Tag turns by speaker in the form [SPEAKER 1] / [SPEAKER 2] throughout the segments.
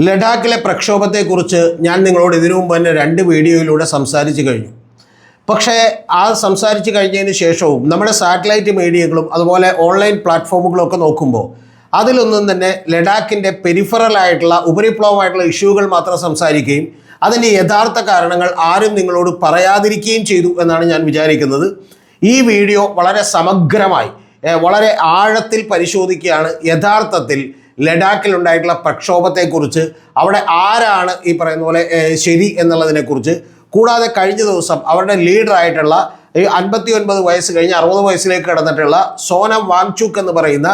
[SPEAKER 1] ലഡാക്കിലെ പ്രക്ഷോഭത്തെക്കുറിച്ച് ഞാൻ നിങ്ങളോട് ഇതിനു മുമ്പ് തന്നെ രണ്ട് വീഡിയോയിലൂടെ സംസാരിച്ചു കഴിഞ്ഞു. പക്ഷേ ആ സംസാരിച്ച് കഴിഞ്ഞതിന് ശേഷവും നമ്മുടെ സാറ്റലൈറ്റ് മീഡിയകളും അതുപോലെ ഓൺലൈൻ പ്ലാറ്റ്ഫോമുകളും ഒക്കെ നോക്കുമ്പോൾ അതിലൊന്നും തന്നെ ലഡാക്കിന്റെ പെരിഫറലായിട്ടുള്ള ഉപരിപ്ലവമായിട്ടുള്ള ഇഷ്യൂകൾ മാത്രം സംസാരിക്കുകയും അതിന്റെ യഥാർത്ഥ കാരണങ്ങൾ ആരും നിങ്ങളോട് പറയാതിരിക്കുകയും ചെയ്തു എന്നാണ് ഞാൻ വിചാരിക്കുന്നത്. ഈ വീഡിയോ വളരെ സമഗ്രമായി വളരെ ആഴത്തിൽ പരിശോധിക്കുകയാണ് യഥാർത്ഥത്തിൽ ലഡാക്കിൽ ഉണ്ടായിട്ടുള്ള പ്രക്ഷോഭത്തെക്കുറിച്ച് അവിടെ ആരാണ് ഈ പറയുന്ന പോലെ ശരി എന്നുള്ളതിനെക്കുറിച്ച് കൂടാതെ കഴിഞ്ഞ ദിവസം അവരുടെ ലീഡറായിട്ടുള്ള ഈ അൻപത്തി ഒൻപത് വയസ്സ് കഴിഞ്ഞ് അറുപത് വയസ്സിലേക്ക് കടന്നിട്ടുള്ള സോനം വാങ്ചുക്ക് എന്ന് പറയുന്ന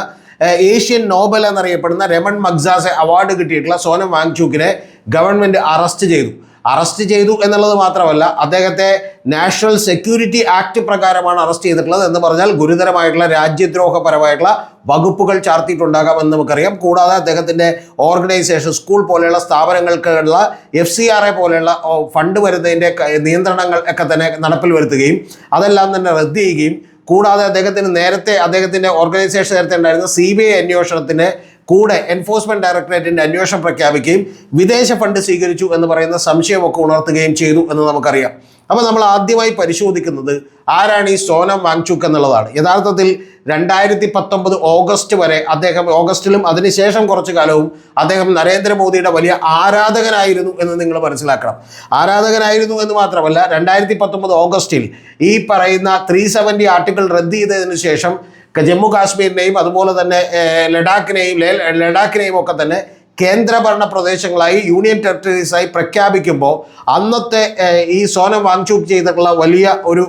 [SPEAKER 1] ഏഷ്യൻ നോബൽ എന്നറിയപ്പെടുന്ന രമൺ മഗ്സാസെ അവാർഡ് കിട്ടിയിട്ടുള്ള സോനം വാങ്ചുക്കിനെ ഗവൺമെന്റ് അറസ്റ്റ് ചെയ്തു. അറസ്റ്റ് ചെയ്തു എന്നുള്ളത് മാത്രമല്ല അദ്ദേഹത്തെ നാഷണൽ സെക്യൂരിറ്റി ആക്ട് പ്രകാരമാണ് അറസ്റ്റ് ചെയ്തിട്ടുള്ളത് എന്ന് പറഞ്ഞാൽ ഗുരുതരമായിട്ടുള്ള രാജ്യദ്രോഹപരമായിട്ടുള്ള വകുപ്പുകൾ ചാർത്തിയിട്ടുണ്ടാകാം എന്ന് നമുക്കറിയാം. കൂടാതെ അദ്ദേഹത്തിന്റെ ഓർഗനൈസേഷൻ സ്കൂൾ പോലെയുള്ള സ്ഥാപനങ്ങൾക്കുള്ള എഫ് സി ആർ എ പോലെയുള്ള ഫണ്ട് വരുന്നതിന്റെ നിയന്ത്രണങ്ങൾ ഒക്കെ തന്നെ നടപ്പിൽ വരുത്തുകയും അതെല്ലാം തന്നെ റദ്ദ് ചെയ്യുകയും കൂടാതെ അദ്ദേഹത്തിന് നേരത്തെ അദ്ദേഹത്തിന്റെ ഓർഗനൈസേഷൻ നേരത്തെ ഉണ്ടായിരുന്ന സി ബി ഐ അന്വേഷണത്തിന് കൂടെ എൻഫോഴ്സ്മെന്റ് ഡയറക്ടറേറ്റിന്റെ അന്വേഷണം പ്രഖ്യാപിക്കുകയും വിദേശ ഫണ്ട് സ്വീകരിച്ചു എന്ന് പറയുന്ന സംശയമൊക്കെ ഉണർത്തുകയും ചെയ്തു എന്ന് നമുക്കറിയാം. അപ്പോൾ നമ്മൾ ആദ്യമായി പരിശോധിക്കുന്നത് ആരാണ് ഈ സോനം വാങ്ചുക്ക് എന്നുള്ളതാണ്. യഥാർത്ഥത്തിൽ രണ്ടായിരത്തി പത്തൊമ്പത് ഓഗസ്റ്റ് വരെ അദ്ദേഹം ഓഗസ്റ്റിലും അതിനുശേഷം കുറച്ചു കാലവും അദ്ദേഹം നരേന്ദ്രമോദിയുടെ വലിയ ആരാധകനായിരുന്നു എന്ന് നിങ്ങൾ മനസ്സിലാക്കണം. ആരാധകനായിരുന്നു എന്ന് മാത്രമല്ല രണ്ടായിരത്തി പത്തൊമ്പത് ഓഗസ്റ്റിൽ ഈ പറയുന്ന ത്രീ സെവന്റി ആർട്ടിക്കിൾ റദ്ദ് ചെയ്തതിനു ശേഷം ജമ്മു കാശ്മീരിനെയും അതുപോലെ തന്നെ ലഡാക്കിനെയും ലഡാക്കിനെയും ഒക്കെ തന്നെ കേന്ദ്രഭരണ പ്രദേശങ്ങളായി യൂണിയൻ ടെറിട്ടറീസായി പ്രഖ്യാപിക്കുമ്പോൾ അന്നത്തെ ഈ സോനം വാങ്ചൂക്ക് ചെയ്തിട്ടുള്ള വലിയ ഒരു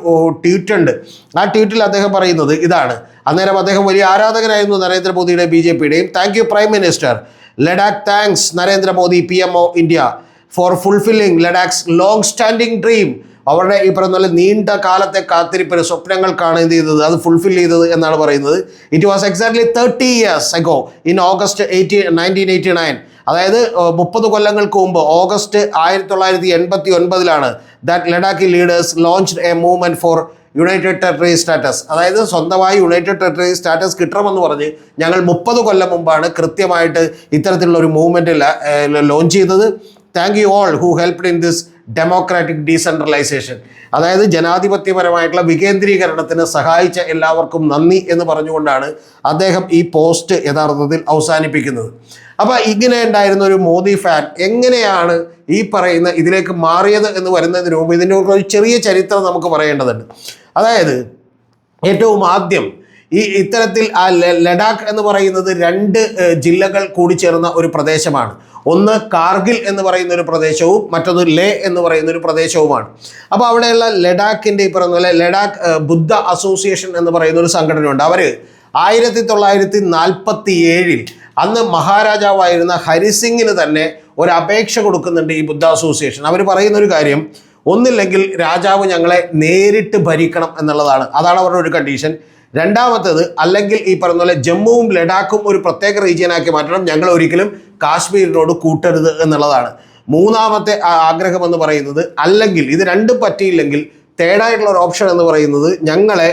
[SPEAKER 1] ട്വീറ്റ് ഉണ്ട് ആ ട്വീറ്റിൽ അദ്ദേഹം പറയുന്നത് ഇതാണ്. അന്നേരം അദ്ദേഹം വലിയ ആരാധകനായിരുന്നു നരേന്ദ്രമോദിയുടെ ബി ജെ പിയുടെയും. Thank you prime minister Ladakh thanks Narendra Modi P M O India for fulfilling Ladakh's long standing dream അവരുടെ ഈ പറയുന്ന പോലെ നീണ്ട കാലത്തെ കാത്തിരിപ്പിന് സ്വപ്നങ്ങൾക്കാണ് എന്ത് ചെയ്തത്? അത് ഫുൾഫിൽ ചെയ്തത് എന്നാണ് പറയുന്നത്. It was exactly thirty years ago in August eighty nineteen eighty nine അതായത് മുപ്പത് കൊല്ലങ്ങൾക്ക് മുമ്പ് ഓഗസ്റ്റ് ആയിരത്തി തൊള്ളായിരത്തി എൺപത്തി ഒൻപതിലാണ് that Ladakhi leaders launched a movement for united territory status അതായത് സ്വന്തമായി യുണൈറ്റഡ് ടെറിട്ടറി സ്റ്റാറ്റസ് കിട്ടണമെന്ന് പറഞ്ഞ് ഞങ്ങൾ മുപ്പത് കൊല്ലം മുമ്പാണ് കൃത്യമായിട്ട് ഇത്തരത്തിലുള്ള ഒരു മൂവ്മെന്റ് ലോഞ്ച് ചെയ്തത്. Thank you all who helped in this democratic decentralisation അതായത് ജനാധിപത്യപരമായിട്ടുള്ള വികേന്ദ്രീകരണത്തിന് സഹായിച്ച എല്ലാവർക്കും നന്ദി എന്ന് പറഞ്ഞുകൊണ്ടാണ് അദ്ദേഹം ഈ പോസ്റ്റ് യഥാർത്ഥത്തിൽ അവസാനിപ്പിക്കുന്നത്. അപ്പോൾ ഇങ്ങനെ ഉണ്ടായിരുന്ന ഒരു മോദി ഫാൻ എങ്ങനെയാണ് ഈ പറയുന്ന ഇതിലേക്ക് മാറിയത് എന്ന് വരുന്നതിന് മുമ്പ് ഇതിന്റെ ഒരു ചെറിയ ചരിത്രം നമുക്ക് പറയേണ്ടതുണ്ട്. അതായത് ഏറ്റവും ആദ്യം ഈ ഇത്തരത്തിൽ ആ ലഡാക്ക് എന്ന് പറയുന്നത് രണ്ട് ജില്ലകൾ കൂടിച്ചേർന്ന ഒരു പ്രദേശമാണ്. ഒന്ന് കാർഗിൽ എന്ന് പറയുന്ന ഒരു പ്രദേശവും മറ്റൊന്ന് ലേ എന്ന് പറയുന്ന ഒരു പ്രദേശവുമാണ്. അപ്പോൾ അവിടെയുള്ള ലഡാക്കിന്റെ ഈ പറയുന്ന പോലെ ലഡാക്ക് ബുദ്ധ അസോസിയേഷൻ എന്ന് പറയുന്ന ഒരു സംഘടനയുണ്ട്. അവർ ആയിരത്തി തൊള്ളായിരത്തി നാൽപ്പത്തി ഏഴിൽ അന്ന് മഹാരാജാവായിരുന്ന ഹരിസിംഗിന് തന്നെ ഒരു അപേക്ഷ കൊടുക്കുന്നുണ്ട് ഈ ബുദ്ധ അസോസിയേഷൻ. അവർ പറയുന്ന ഒരു കാര്യം ഒന്നില്ലെങ്കിൽ രാജാവ് ഞങ്ങളെ നേരിട്ട് ഭരിക്കണം എന്നുള്ളതാണ്. അതാണ് അവരുടെ ഒരു കണ്ടീഷൻ. രണ്ടാമത്തേത് അല്ലെങ്കിൽ ഈ പറഞ്ഞ പോലെ ജമ്മുവും ലഡാക്കും ഒരു പ്രത്യേക റീജിയനാക്കി മാറ്റണം. ഞങ്ങൾ ഒരിക്കലും കാശ്മീരിനോട് കൂട്ടരുത് എന്നുള്ളതാണ്. മൂന്നാമത്തെ ആഗ്രഹം എന്ന് പറയുന്നത് അല്ലെങ്കിൽ ഇത് രണ്ടും പറ്റിയില്ലെങ്കിൽ തേർഡായിട്ടുള്ള ഒരു ഓപ്ഷൻ എന്ന് പറയുന്നത് ഞങ്ങളെ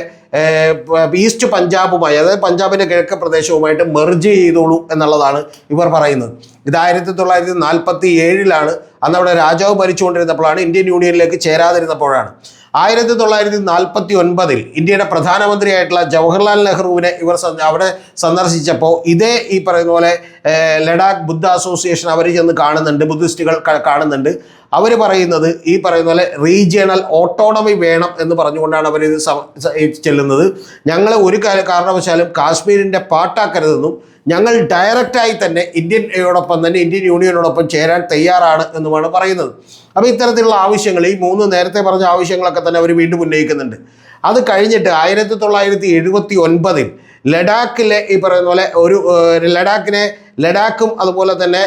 [SPEAKER 1] ഈസ്റ്റ് പഞ്ചാബുമായി അതായത് പഞ്ചാബിന്റെ കിഴക്ക് പ്രദേശവുമായിട്ട് മെർജ് ചെയ്തോളൂ എന്നുള്ളതാണ് ഇവർ പറയുന്നത്. ഇത് ആയിരത്തി തൊള്ളായിരത്തി നാൽപ്പത്തി ഏഴിലാണ് അന്ന് അവിടെ രാജാവ് ഭരിച്ചുകൊണ്ടിരുന്നപ്പോഴാണ് ഇന്ത്യൻ യൂണിയനിലേക്ക് ചേരാതിരുന്നപ്പോഴാണ്. ആയിരത്തി തൊള്ളായിരത്തി നാൽപ്പത്തി ഒൻപതിൽ ഇന്ത്യയുടെ പ്രധാനമന്ത്രിയായിട്ടുള്ള ജവഹർലാൽ നെഹ്റുവിനെ ഇവർ അവിടെ സന്ദർശിച്ചപ്പോൾ ഇതേ ഈ പറയുന്ന പോലെ ലഡാക്ക് ബുദ്ധ അസോസിയേഷൻ അവർ ചെന്ന് കാണുന്നുണ്ട് ബുദ്ധിസ്റ്റുകൾ കാണുന്നുണ്ട്. അവർ പറയുന്നത് ഈ പറയുന്ന പോലെ റീജിയണൽ ഓട്ടോണമി വേണം എന്ന് പറഞ്ഞുകൊണ്ടാണ് അവർ ഇത് ചെല്ലുന്നത്. ഞങ്ങൾ ഒരു കാരണവശാലും കാശ്മീരിന്റെ പാട്ടാക്കരുതെന്നും ഞങ്ങൾ ഡയറക്റ്റായി തന്നെ ഇന്ത്യയോടൊപ്പം തന്നെ ഇന്ത്യൻ യൂണിയനോടൊപ്പം ചേരാൻ തയ്യാറാണ് എന്നുമാണ് പറയുന്നത്. അപ്പോൾ ഇത്തരത്തിലുള്ള ആവശ്യങ്ങൾ ഈ മൂന്ന് നേരത്തെ പറഞ്ഞ ആവശ്യങ്ങളൊക്കെ തന്നെ അവർ വീണ്ടും ഉന്നയിക്കുന്നുണ്ട്. അത് കഴിഞ്ഞിട്ട് ആയിരത്തി തൊള്ളായിരത്തി എഴുപത്തി ഒൻപതിൽ ലഡാക്കിലെ ഈ പറയുന്ന പോലെ ഒരു ലഡാക്കിനെ ലഡാക്കും അതുപോലെ തന്നെ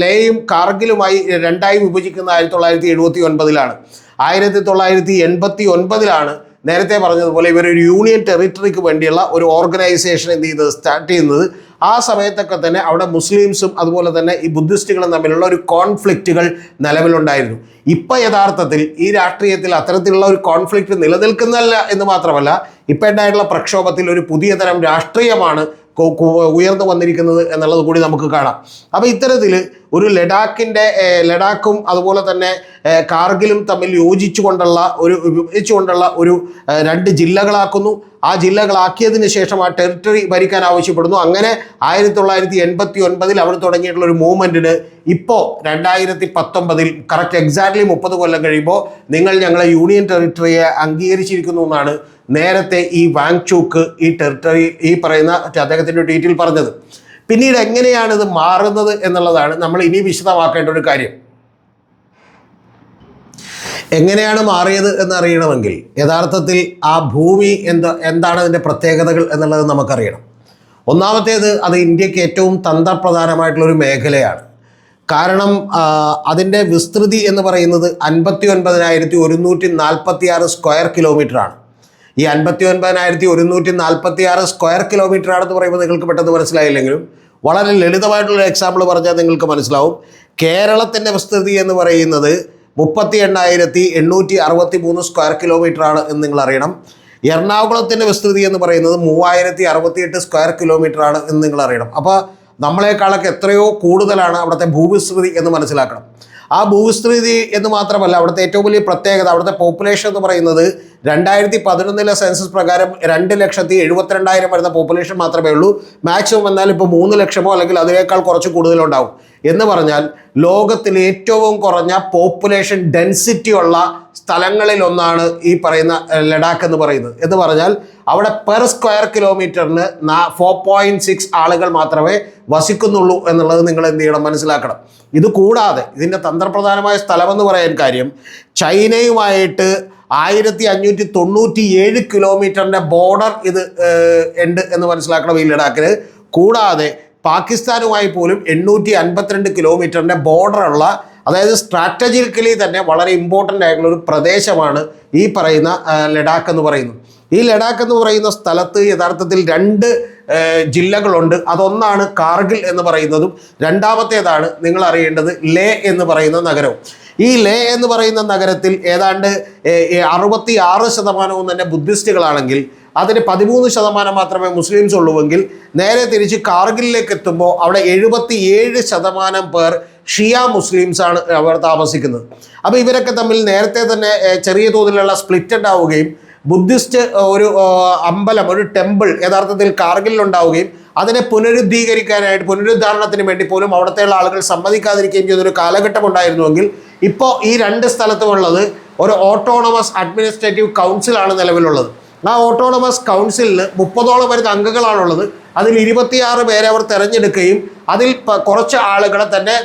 [SPEAKER 1] ലേയും കാർഗിലുമായി രണ്ടായി വിഭജിക്കുന്ന ആയിരത്തി തൊള്ളായിരത്തി എഴുപത്തി ഒൻപതിലാണ് ആയിരത്തി തൊള്ളായിരത്തി എൺപത്തി ഒൻപതിലാണ് നേരത്തെ പറഞ്ഞതുപോലെ ഇവർ ഒരു യൂണിയൻ ടെറിട്ടറിക്ക് വേണ്ടിയുള്ള ഒരു ഓർഗനൈസേഷൻ എന്ത് ചെയ്തത് സ്റ്റാർട്ട് ചെയ്യുന്നത്. ആ സമയത്തൊക്കെ തന്നെ അവിടെ മുസ്ലിംസും അതുപോലെ തന്നെ ഈ ബുദ്ധിസ്റ്റുകളും തമ്മിലുള്ള ഒരു കോൺഫ്ലിക്റ്റുകൾ നിലവിലുണ്ടായിരുന്നു. ഇപ്പം യഥാർത്ഥത്തിൽ ഈ രാഷ്ട്രീയത്തിൽ അത്തരത്തിലുള്ള ഒരു കോൺഫ്ലിക്റ്റ് നിലനിൽക്കുന്നല്ല എന്ന് മാത്രമല്ല ഇപ്പം ഉണ്ടായിട്ടുള്ള പ്രക്ഷോഭത്തിൽ ഒരു പുതിയ തരം രാഷ്ട്രീയമാണ് ഉയർന്നു വന്നിരിക്കുന്നത് എന്നുള്ളത് കൂടി നമുക്ക് കാണാം. അപ്പോൾ ഇത്തരത്തിൽ ഒരു ലഡാക്കിന്റെ ലഡാക്കും അതുപോലെ തന്നെ കാർഗിലും തമ്മിൽ യോജിച്ചുകൊണ്ടുള്ള ഒരു വിഭജിച്ചുകൊണ്ടുള്ള ഒരു രണ്ട് ജില്ലകളാക്കുന്നു. ആ ജില്ലകളാക്കിയതിന് ശേഷം ആ ടെറിട്ടറി ഭരിക്കാൻ ആവശ്യപ്പെടുന്നു. അങ്ങനെ ആയിരത്തി തൊള്ളായിരത്തി എൺപത്തി ഒൻപതിൽ അവിടെ തുടങ്ങിയിട്ടുള്ള ഒരു മൂവ്മെന്റിന് ഇപ്പോൾ രണ്ടായിരത്തി പത്തൊമ്പതിൽ കറക്റ്റ് എക്സാക്ട്ലി മുപ്പത് കൊല്ലം കഴിയുമ്പോൾ നിങ്ങൾ ഞങ്ങളെ യൂണിയൻ ടെറിട്ടറിയെ അംഗീകരിച്ചിരിക്കുന്നു എന്നാണ് നേരത്തെ ഈ വാങ്ചൂക്ക് ഈ ടെറിട്ടറി ഈ പറയുന്ന അദ്ദേഹത്തിന്റെ ട്വീറ്റിൽ പറഞ്ഞത്. പിന്നീട് എങ്ങനെയാണ് ഇത് മാറുന്നത് എന്നുള്ളതാണ് നമ്മൾ ഇനി വിശദമാക്കേണ്ട ഒരു കാര്യം. എങ്ങനെയാണ് മാറിയത് എന്നറിയണമെങ്കിൽ യഥാർത്ഥത്തിൽ ആ ഭൂമി എന്താ എന്താണ് അതിന്റെ പ്രത്യേകതകൾ എന്നുള്ളത് നമുക്കറിയണം. ഒന്നാമത്തേത് അത് ഇന്ത്യയ്ക്ക് ഏറ്റവും തന്ത്രപ്രധാനമായിട്ടുള്ളൊരു മേഖലയാണ്. കാരണം അതിന്റെ വിസ്തൃതി എന്ന് പറയുന്നത് അൻപത്തി ഒൻപതിനായിരത്തി ഒരുന്നൂറ്റി നാൽപ്പത്തി ആറ് സ്ക്വയർ കിലോമീറ്ററാണ്. ഈ അൻപത്തി ഒൻപതിനായിരത്തി ഒരുന്നൂറ്റി നാൽപ്പത്തി ആറ് സ്ക്വയർ കിലോമീറ്റർ ആണെന്ന് പറയുമ്പോൾ നിങ്ങൾക്ക് പെട്ടെന്ന് മനസ്സിലായില്ലെങ്കിലും വളരെ ലളിതമായിട്ടുള്ള എക്സാമ്പിൾ പറഞ്ഞാൽ നിങ്ങൾക്ക് മനസ്സിലാവും. കേരളത്തിന്റെ വിസ്തൃതി എന്ന് പറയുന്നത് മുപ്പത്തി എണ്ണായിരത്തി എണ്ണൂറ്റി അറുപത്തി മൂന്ന് സ്ക്വയർ കിലോമീറ്റർ ആണ് എന്ന് നിങ്ങൾ അറിയണം. എറണാകുളത്തിന്റെ വിസ്തൃതി എന്ന് പറയുന്നത് മൂവായിരത്തി അറുപത്തിയെട്ട് സ്ക്വയർ കിലോമീറ്റർ ആണ് എന്ന് നിങ്ങൾ അറിയണം. അപ്പോൾ നമ്മളെക്കാളൊക്കെ എത്രയോ കൂടുതലാണ് അവിടുത്തെ ഭൂവിസ്തൃതി എന്ന് മനസ്സിലാക്കണം. ആ ഭൂവിസ്തൃതി എന്ന് മാത്രമല്ല അവിടുത്തെ ഏറ്റവും വലിയ പ്രത്യേകത അവിടുത്തെ പോപ്പുലേഷൻ എന്ന് പറയുന്നത് രണ്ടായിരത്തി പതിനൊന്നിലെ സെൻസസ് പ്രകാരം രണ്ട് ലക്ഷത്തി എഴുപത്തിരണ്ടായിരം വരുന്ന പോപ്പുലേഷൻ മാത്രമേ ഉള്ളൂ. മാക്സിമം എന്നാൽ ഇപ്പോൾ മൂന്ന് ലക്ഷമോ അല്ലെങ്കിൽ അതിനേക്കാൾ കുറച്ച് കൂടുതലുണ്ടാവും. എന്ന് പറഞ്ഞാൽ ലോകത്തിൽ ഏറ്റവും കുറഞ്ഞ പോപ്പുലേഷൻ ഡെൻസിറ്റി ഉള്ള സ്ഥലങ്ങളിൽ ഒന്നാണ് ഈ പറയുന്ന ലഡാക്ക് എന്ന് പറയുന്നത്. എന്ന് പറഞ്ഞാൽ അവിടെ പെർ സ്ക്വയർ കിലോമീറ്ററിന് ഫോർ പോയിന്റ് സിക്സ് ആളുകൾ മാത്രമേ വസിക്കുന്നുള്ളൂ എന്നുള്ളത് നിങ്ങൾ എന്ത് ചെയ്യണം മനസ്സിലാക്കണം. ഇത് കൂടാതെ ഇതിന്റെ തന്ത്രപ്രധാനമായ സ്ഥലമെന്ന് പറയാൻ കാര്യം ചൈനയുമായിട്ട് ആയിരത്തി അഞ്ഞൂറ്റി തൊണ്ണൂറ്റി ഏഴ് കിലോമീറ്ററിന്റെ ബോർഡർ ഇത് ഉണ്ട് എന്ന് മനസ്സിലാക്കണം ഈ ലഡാക്കിന് കൂടാതെ പാകിസ്ഥാനുമായി പോലും എണ്ണൂറ്റി അൻപത്തിരണ്ട് കിലോമീറ്ററിന്റെ ബോർഡറുള്ള അതായത് സ്ട്രാറ്റജിക്കലി തന്നെ വളരെ ഇമ്പോർട്ടന്റ് ആയിട്ടുള്ള ഒരു പ്രദേശമാണ് ഈ പറയുന്ന ലഡാക്ക് എന്ന് പറയുന്നത്. ഈ ലഡാക്ക് എന്ന് പറയുന്ന സ്ഥലത്ത് യഥാർത്ഥത്തിൽ രണ്ട് ജില്ലകളുണ്ട്. അതൊന്നാണ് കാർഗിൽ എന്ന് പറയുന്നതും രണ്ടാമത്തേതാണ് നിങ്ങൾ അറിയേണ്ടത് ലേ എന്ന് പറയുന്ന നഗരവും. ഈ ലേ എന്ന് പറയുന്ന നഗരത്തിൽ ഏതാണ്ട് അറുപത്തി ആറ് ശതമാനവും തന്നെ ബുദ്ധിസ്റ്റുകളാണെങ്കിൽ അതിന് പതിമൂന്ന് ശതമാനം മാത്രമേ മുസ്ലിംസ് ഉള്ളൂവെങ്കിൽ നേരെ തിരിച്ച് കാർഗിലിലേക്ക് എത്തുമ്പോൾ അവിടെ എഴുപത്തി ഏഴ് ശതമാനം പേർ ഷിയ മുസ്ലിംസാണ് അവർ താമസിക്കുന്നത്. അപ്പോൾ ഇവരൊക്കെ തമ്മിൽ നേരത്തെ തന്നെ ചെറിയ തോതിലുള്ള സ്പ്ലിറ്റ് ഉണ്ടാവുകയും ബുദ്ധിസ്റ്റ് ഒരു അമ്പലം ഒരു ടെമ്പിൾ യഥാർത്ഥത്തിൽ കാർഗിലിൽ ഉണ്ടാവുകയും അതിനെ പുനരുദ്ധീകരിക്കാനായിട്ട് പുനരുദ്ധാരണത്തിന് വേണ്ടി പോലും അവിടുത്തെയുള്ള ആളുകൾ സമ്മതിക്കാതിരിക്കുകയും ചെയ്തൊരു കാലഘട്ടം ഉണ്ടായിരുന്നുവെങ്കിൽ ഇപ്പോൾ ഈ രണ്ട് സ്ഥലത്തുമുള്ളത് ഒരു ഓട്ടോണമസ് അഡ്മിനിസ്ട്രേറ്റീവ് കൗൺസിലാണ് നിലവിലുള്ളത്. ആ ഓട്ടോണമസ് കൗൺസിലിന് മുപ്പതോളം വരുന്ന അംഗങ്ങളാണുള്ളത്. അതിൽ ഇരുപത്തിയാറ് പേരെ അവർ തിരഞ്ഞെടുക്കുകയും അതിൽ കുറച്ച് ആളുകളെ തന്നെ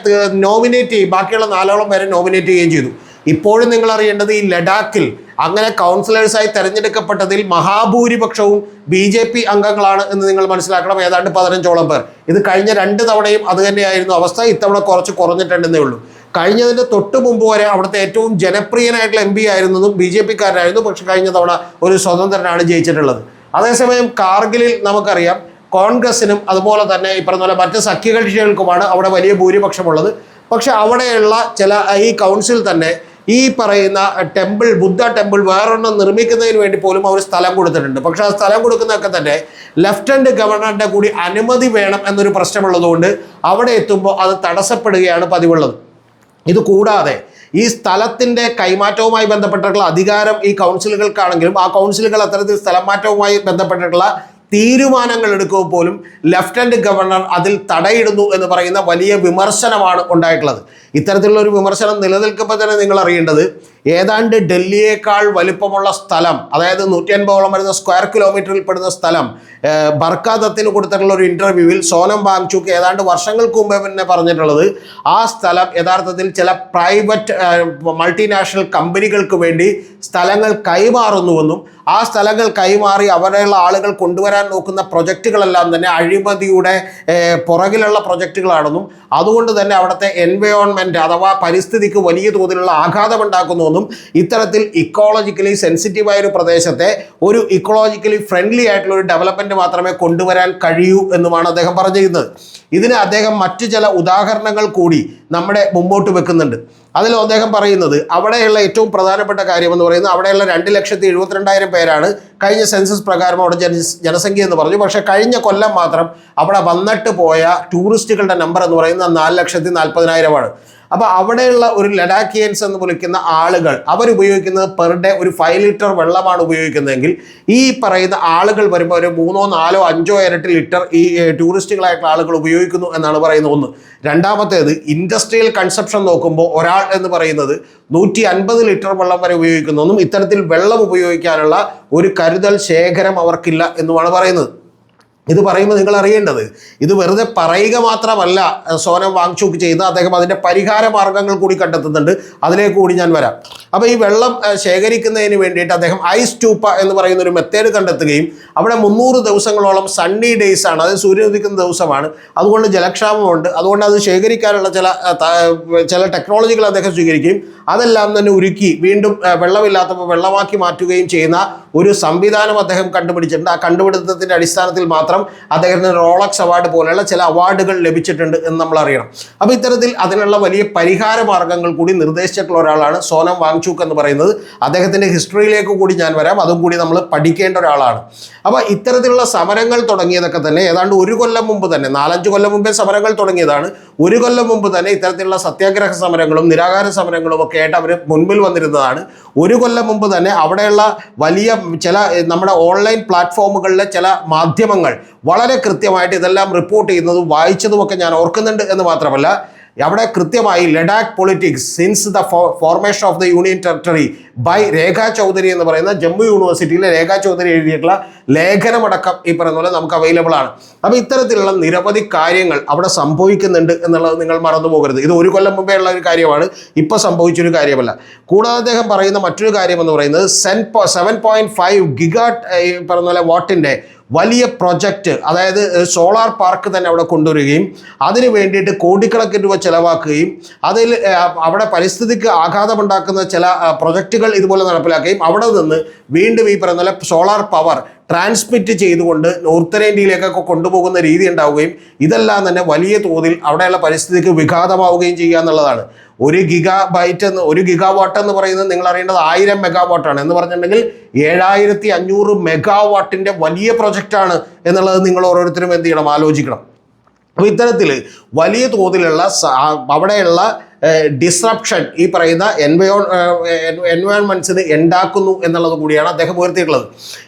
[SPEAKER 1] നോമിനേറ്റ് ചെയ്യും ബാക്കിയുള്ള നാലോളം പേരെ നോമിനേറ്റ് ചെയ്യുകയും ചെയ്തു. ഇപ്പോഴും നിങ്ങൾ അറിയേണ്ടത് ഈ ലഡാക്കിൽ അങ്ങനെ കൗൺസിലേഴ്സായി തെരഞ്ഞെടുക്കപ്പെട്ടതിൽ മഹാഭൂരിപക്ഷവും ബി ജെ പി അംഗങ്ങളാണ് എന്ന് നിങ്ങൾ മനസ്സിലാക്കണം ഏതാണ്ട് പതിനഞ്ചോളം പേർ. ഇത് കഴിഞ്ഞ രണ്ട് തവണയും അത് തന്നെയായിരുന്നു അവസ്ഥ ഇത്തവണ കുറച്ച് കുറഞ്ഞിട്ടുണ്ടെന്നേ ഉള്ളൂ. കഴിഞ്ഞതിന്റെ തൊട്ട് മുമ്പ് വരെ അവിടുത്തെ ഏറ്റവും ജനപ്രിയനായിട്ടുള്ള എം പി ആയിരുന്നതും ബി ജെ പിക്കാരനായിരുന്നു. പക്ഷെ കഴിഞ്ഞ തവണ ഒരു സ്വതന്ത്രനാണ് ജയിച്ചിട്ടുള്ളത്. അതേസമയം കാർഗിലിൽ നമുക്കറിയാം കോൺഗ്രസിനും അതുപോലെ തന്നെ ഈ പറഞ്ഞ പോലെ മറ്റ് സഖ്യകക്ഷികൾക്കുമാണ് അവിടെ വലിയ ഭൂരിപക്ഷമുള്ളത്. പക്ഷെ അവിടെയുള്ള ചില ഈ കൗൺസിൽ തന്നെ ഈ പറയുന്ന ടെമ്പിൾ ബുദ്ധ ടെമ്പിൾ വേറൊരെണ്ണം നിർമ്മിക്കുന്നതിന് വേണ്ടി പോലും അവർ സ്ഥലം കൊടുത്തിട്ടുണ്ട്. പക്ഷെ ആ സ്ഥലം കൊടുക്കുന്നതൊക്കെ തന്നെ ലെഫ്റ്റനന്റ് ഗവർണറുടെ കൂടി അനുമതി വേണം എന്നൊരു പ്രശ്നമുള്ളതുകൊണ്ട് അവിടെ എത്തുമ്പോൾ അത് തടസ്സപ്പെടുകയാണ് പതിവുള്ളത്. ഇത് കൂടാതെ ഈ സ്ഥലത്തിന്റെ കൈമാറ്റവുമായി ബന്ധപ്പെട്ടിട്ടുള്ള അധികാരം ഈ കൗൺസിലുകൾക്കാണെങ്കിലും ആ കൗൺസിലുകൾ അത്തരത്തിൽ സ്ഥലം മാറ്റവുമായി ബന്ധപ്പെട്ടിട്ടുള്ള തീരുമാനങ്ങൾ എടുക്കുക പോലും ലഫ്റ്റനന്റ് ഗവർണർ അതിൽ തടയിടുന്നു എന്ന് പറയുന്ന വലിയ വിമർശനമാണ് ഉണ്ടായിട്ടുള്ളത്. ഇത്തരത്തിലുള്ള ഒരു വിമർശനം നിലനിൽക്കുമ്പോൾ തന്നെ നിങ്ങൾ അറിയേണ്ടത് ഏതാണ്ട് ഡൽഹിയേക്കാൾ വലിപ്പമുള്ള സ്ഥലം അതായത് നൂറ്റി അൻപതോളം വരുന്ന സ്ക്വയർ കിലോമീറ്ററിൽ പെടുന്ന സ്ഥലം ബർക്കാദത്തിന് കൊടുത്തിട്ടുള്ള ഒരു ഇന്റർവ്യൂവിൽ സോനം വാങ്ചുക്ക് ഏതാണ്ട് വർഷങ്ങൾക്ക് മുമ്പേ പിന്നെ പറഞ്ഞിട്ടുള്ളത് ആ സ്ഥലം യഥാർത്ഥത്തിൽ ചില പ്രൈവറ്റ് മൾട്ടിനാഷണൽ കമ്പനികൾക്ക് വേണ്ടി സ്ഥലങ്ങൾ കൈമാറുന്നുവെന്നും ആ സ്ഥലങ്ങൾ കൈമാറി അവരെയുള്ള ആളുകൾ കൊണ്ടുവരാൻ നോക്കുന്ന പ്രൊജക്റ്റുകളെല്ലാം തന്നെ അഴിമതിയുടെ പുറകിലുള്ള പ്രൊജക്റ്റുകളാണെന്നും അതുകൊണ്ട് തന്നെ അവിടുത്തെ എൻവയോൺമെന്റ് അഥവാ പരിസ്ഥിതിക്ക് വലിയ തോതിലുള്ള ആഘാതമുണ്ടാക്കുന്നുവെന്നും എന്നും ഇത്തരത്തിൽ ഇക്കോളജിക്കലി സെൻസിറ്റീവായ ഒരു പ്രദേശത്തെ ഒരു ഇക്കോളജിക്കലി ഫ്രണ്ട്ലി ആയിട്ടുള്ള ഒരു ഡെവലപ്മെന്റ് മാത്രമേ കൊണ്ടുവരാൻ കഴിയൂ എന്നുമാണ് അദ്ദേഹം പറഞ്ഞിരുന്നത് ഇതിന് അദ്ദേഹം മറ്റു ചില ഉദാഹരണങ്ങൾ കൂടി നമ്മുടെ മുമ്പോട്ട് വെക്കുന്നുണ്ട്. അതിൽ അദ്ദേഹം പറയുന്നത് അവിടെയുള്ള ഏറ്റവും പ്രധാനപ്പെട്ട കാര്യം എന്ന് പറയുന്നത് അവിടെയുള്ള രണ്ട് ലക്ഷത്തി എഴുപത്തിരണ്ടായിരം പേരാണ് കഴിഞ്ഞ സെൻസസ് പ്രകാരം അവിടെ ജന ജനസംഖ്യ എന്ന് പറഞ്ഞു. പക്ഷേ കഴിഞ്ഞ കൊല്ലം മാത്രം അവിടെ വന്നിട്ട് പോയ ടൂറിസ്റ്റുകളുടെ നമ്പർ എന്ന് പറയുന്നത് നാല് ലക്ഷത്തി നാൽപ്പതിനായിരമാണ്. അപ്പോൾ അവിടെയുള്ള ഒരു ലഡാക്കിയൻസ് എന്ന് വിളിക്കുന്ന ആളുകൾ അവരുപയോഗിക്കുന്നത് പെർ ഡേ ഒരു ഫൈവ് ലിറ്റർ വെള്ളമാണ് ഉപയോഗിക്കുന്നതെങ്കിൽ ഈ പറയുന്ന ആളുകൾ വരുമ്പോൾ ഒരു മൂന്നോ നാലോ അഞ്ചോ ഇരട്ടി ലിറ്റർ ഈ ടൂറിസ്റ്റുകളായിട്ടുള്ള ആളുകൾ ഉപയോഗിക്കുന്നു എന്നാണ് പറയുന്നത് ഒന്ന്. രണ്ടാമത്തേത് ഇൻഡസ്ട്രിയൽ കൺസപ്ഷൻ നോക്കുമ്പോൾ ഒരാൾ എന്ന് പറയുന്നത് നൂറ്റി അൻപത് ലിറ്റർ വെള്ളം വരെ ഉപയോഗിക്കുന്നു ഇത്തരത്തിൽ വെള്ളം ഉപയോഗിക്കാനുള്ള ഒരു കരുതൽ ശേഖരം അവർക്കില്ല എന്നുമാണ് പറയുന്നത്. ഇത് പറയുമ്പോൾ നിങ്ങൾ അറിയേണ്ടത് ഇത് വെറുതെ പറയുക മാത്രമല്ല സോനം വാങ്ങിച്ചു ചെയ്ത് അദ്ദേഹം അതിന്റെ പരിഹാര മാർഗങ്ങൾ കൂടി കണ്ടെത്തുന്നുണ്ട്. അതിലേക്ക് കൂടി ഞാൻ വരാം. അപ്പോൾ ഈ വെള്ളം ശേഖരിക്കുന്നതിന് വേണ്ടിയിട്ട് അദ്ദേഹം ഐസ് ട്യൂപ്പ എന്ന് പറയുന്ന ഒരു മെത്തേഡ് കണ്ടെത്തുകയും അവിടെ മുന്നൂറ് ദിവസങ്ങളോളം സണ്ണി ഡേയ്സ് ആണ്. അത് സൂര്യൻ ഉദിക്കുന്ന ദിവസമാണ്. അതുകൊണ്ട് ജലക്ഷാമമുണ്ട്. അതുകൊണ്ട് അത് ശേഖരിക്കാനുള്ള ചില ചില ടെക്നോളജികൾ അദ്ദേഹം സ്വീകരിക്കുകയും അതെല്ലാം തന്നെ ഉരുക്കി വീണ്ടും വെള്ളമില്ലാത്തപ്പോൾ വെള്ളമാക്കി മാറ്റുകയും ചെയ്യുന്ന ഒരു സംവിധാനം അദ്ദേഹം കണ്ടുപിടിച്ചിട്ടുണ്ട്. ആ കണ്ടുപിടുത്തത്തിന്റെ അടിസ്ഥാനത്തിൽ മാത്രം അദ്ദേഹത്തിന് റോളക്സ് അവാർഡ് പോലെയുള്ള ചില അവാർഡുകൾ ലഭിച്ചിട്ടുണ്ട് എന്ന് നമ്മൾ അറിയണം. അപ്പോൾ ഇത്തരത്തിൽ അതിനുള്ള വലിയ പരിഹാര മാർഗങ്ങൾ കൂടി നിർദ്ദേശിച്ചിട്ടുള്ള ഒരാളാണ് സോനം വാങ്ചൂക്ക് എന്ന് പറയുന്നത്. അദ്ദേഹത്തിന്റെ ഹിസ്റ്ററിയിലേക്ക് കൂടി ഞാൻ വരാം. അതും കൂടി നമ്മൾ പഠിക്കേണ്ട ഒരാളാണ്. അപ്പോൾ ഇത്തരത്തിലുള്ള സമരങ്ങൾ തുടങ്ങിയതൊക്കെ തന്നെ ഏതാണ്ട് ഒരു കൊല്ലം മുമ്പ് തന്നെ നാലഞ്ച് കൊല്ലം മുമ്പേ സമരങ്ങൾ തുടങ്ങിയതാണ്. ഒരു കൊല്ലം മുമ്പ് തന്നെ ഇത്തരത്തിലുള്ള സത്യാഗ്രഹ സമരങ്ങളും നിരാകാര സമരങ്ങളും ഒക്കെ ആയിട്ട് അവർ മുൻപിൽ വന്നിരുന്നതാണ്. ഒരു കൊല്ലം മുമ്പ് തന്നെ അവിടെയുള്ള വലിയ ചില നമ്മുടെ ഓൺലൈൻ പ്ലാറ്റ്ഫോമുകളിലെ ചില മാധ്യമങ്ങൾ വളരെ കൃത്യമായിട്ട് ഇതെല്ലാം റിപ്പോർട്ട് ചെയ്യുന്നതും വായിച്ചതുമൊക്കെ ഞാൻ ഓർക്കുന്നുണ്ട് എന്ന് മാത്രമല്ല അവിടെ കൃത്യമായി Ladakh politics since the formation of the union territory by Rekha Chaudhary എന്ന് പറയുന്ന ജമ്മു യൂണിവേഴ്സിറ്റിയിലെ രേഖ ചൗധരി എഴുതിയിട്ടുള്ള ലേഖനമടക്കം ഈ പറയുന്ന പോലെ നമുക്ക് അവൈലബിൾ ആണ്. അപ്പോൾ ഇത്തരത്തിലുള്ള നിരവധി കാര്യങ്ങൾ അവിടെ സംഭവിക്കുന്നുണ്ട് എന്നുള്ളത് നിങ്ങൾ മറന്നു പോകരുത്. ഇത് ഒരു കൊല്ലം മുമ്പേ ഉള്ള ഒരു കാര്യമാണ് ഇപ്പോൾ സംഭവിച്ചൊരു കാര്യമല്ല. കൂടാതെ അദ്ദേഹം പറയുന്ന മറ്റൊരു കാര്യം എന്ന് പറയുന്നത് സെൻ സെവൻ പോയിന്റ് ഫൈവ് ഗിഗാട്ട് ഈ പറഞ്ഞ പോലെ വാട്ടിന്റെ വലിയ പ്രൊജക്റ്റ് അതായത് സോളാർ പാർക്ക് തന്നെ അവിടെ കൊണ്ടുവരികയും അതിന് വേണ്ടിയിട്ട് കോടിക്കണക്കിന് രൂപ ചെലവാക്കുകയും അതിൽ അവിടെ പരിസ്ഥിതിക്ക് ആഘാതമുണ്ടാക്കുന്ന ചില പ്രൊജക്റ്റുകൾ ഇതുപോലെ നടപ്പിലാക്കുകയും അവിടെ നിന്ന് വീണ്ടും ഈ പറയുന്ന സോളാർ പവർ ട്രാൻസ്മിറ്റ് ചെയ്തുകൊണ്ട് ഉത്തരേന്ത്യയിലേക്കൊക്കെ കൊണ്ടുപോകുന്ന രീതി ഉണ്ടാവുകയും ഇതെല്ലാം തന്നെ വലിയ തോതിൽ അവിടെയുള്ള പരിസ്ഥിതിക്ക് വിഘാതമാവുകയും ചെയ്യുക എന്നുള്ളതാണ്. ഒരു ഗിഗാ ബൈറ്റ് എന്ന് ഒരു ഗിഗാ വാട്ട് എന്ന് പറയുന്നത് നിങ്ങൾ അറിയേണ്ടത് ആയിരം മെഗാ വാട്ടാണ് എന്ന് പറഞ്ഞിട്ടുണ്ടെങ്കിൽ ഏഴായിരത്തി അഞ്ഞൂറ് മെഗാ വാട്ടിന്റെ വലിയ പ്രൊജക്റ്റാണ് എന്നുള്ളത് നിങ്ങൾ ഓരോരുത്തരും എന്ത് ചെയ്യണം? ആലോചിക്കണം. അപ്പോൾ ഇത്തരത്തിൽ വലിയ തോതിലുള്ള അവിടെയുള്ള ഡിസ്റപ്ഷൻ ഈ പറയുന്ന എൻവയോ എൻവയോൺമെന്റ്സിന് ഉണ്ടാക്കുന്നു എന്നുള്ളത് കൂടിയാണ് അദ്ദേഹം ഉയർത്തിയിട്ടുള്ളത്.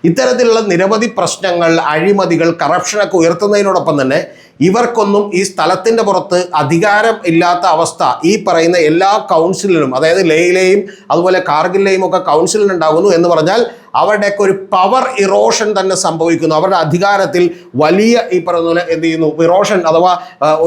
[SPEAKER 1] ഇത്തരത്തിലുള്ള നിരവധി പ്രശ്നങ്ങൾ അഴിമതികൾ കറപ്ഷനൊക്കെ ഉയർത്തുന്നതിനോടൊപ്പം തന്നെ ഇവർക്കൊന്നും ഈ സ്ഥലത്തിന്റെ പുറത്ത് അധികാരം ഇല്ലാത്ത അവസ്ഥ ഈ പറയുന്ന എല്ലാ കൗൺസിലിലും അതായത് ലേയിലെയും അതുപോലെ കാർഗിലെയും ഒക്കെ കൗൺസിലിനുണ്ടാകുന്നു എന്ന് പറഞ്ഞാൽ അവരുടെയൊക്കെ ഒരു പവർ ഇറോഷൻ തന്നെ സംഭവിക്കുന്നു. അവരുടെ അധികാരത്തിൽ വലിയ ഈ പറയുന്ന പോലെ എന്ത് ചെയ്യുന്നു? ഇറോഷൻ അഥവാ